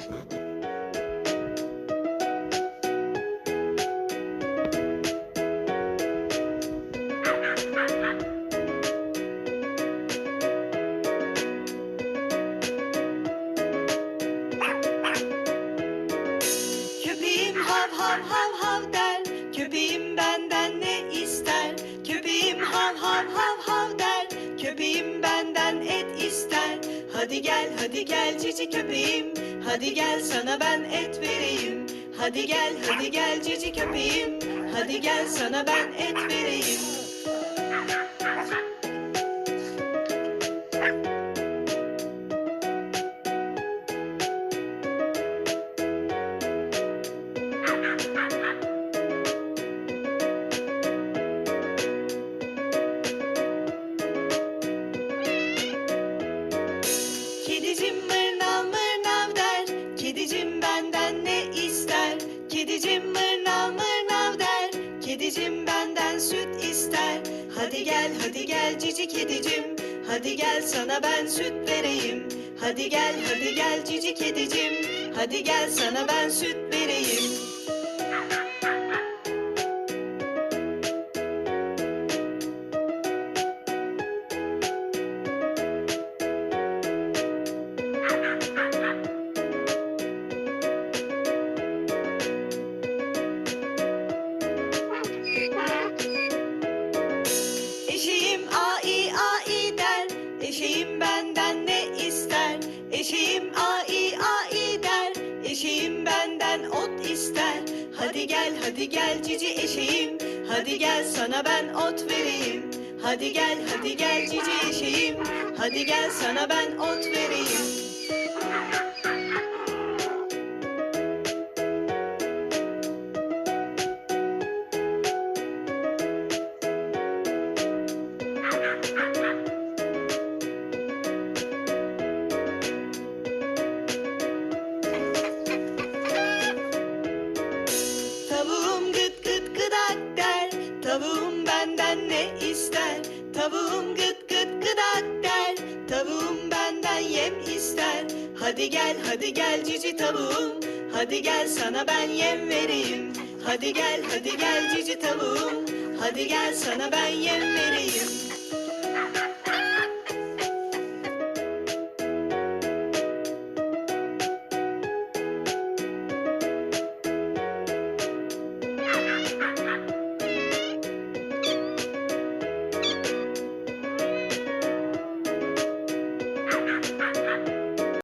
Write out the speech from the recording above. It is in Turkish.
Köpeğim hav hav hav hav der. Köpeğim benden ne ister? Köpeğim hav hav hav hav der. Köpeğim benden Hadi gel hadi gel cici köpeğim. Hadi gel sana ben et vereyim. Hadi gel hadi gel cici köpeğim. Hadi gel sana ben et vereyim benden ne ister? Kedicim mırnav mırnav der. Kedicim benden süt ister. Hadi gel hadi gel cici kedicim. Hadi gel sana ben süt vereyim. Hadi gel hadi gel cici kedicim. Hadi gel sana ben süt vereyim benden ot ister. Hadi gel hadi gel cici eşeğim. Hadi gel sana ben ot vereyim. Hadi gel hadi gel cici eşeğim. Hadi gel sana ben ot vereyim Tavuğum benden ne ister? Tavuğum gıt gıt gıdak der. Tavuğum benden yem ister. Hadi gel hadi gel cici tavuğum. Hadi gel sana ben yem vereyim. Hadi gel hadi gel cici tavuğum. Hadi gel sana ben yem vereyim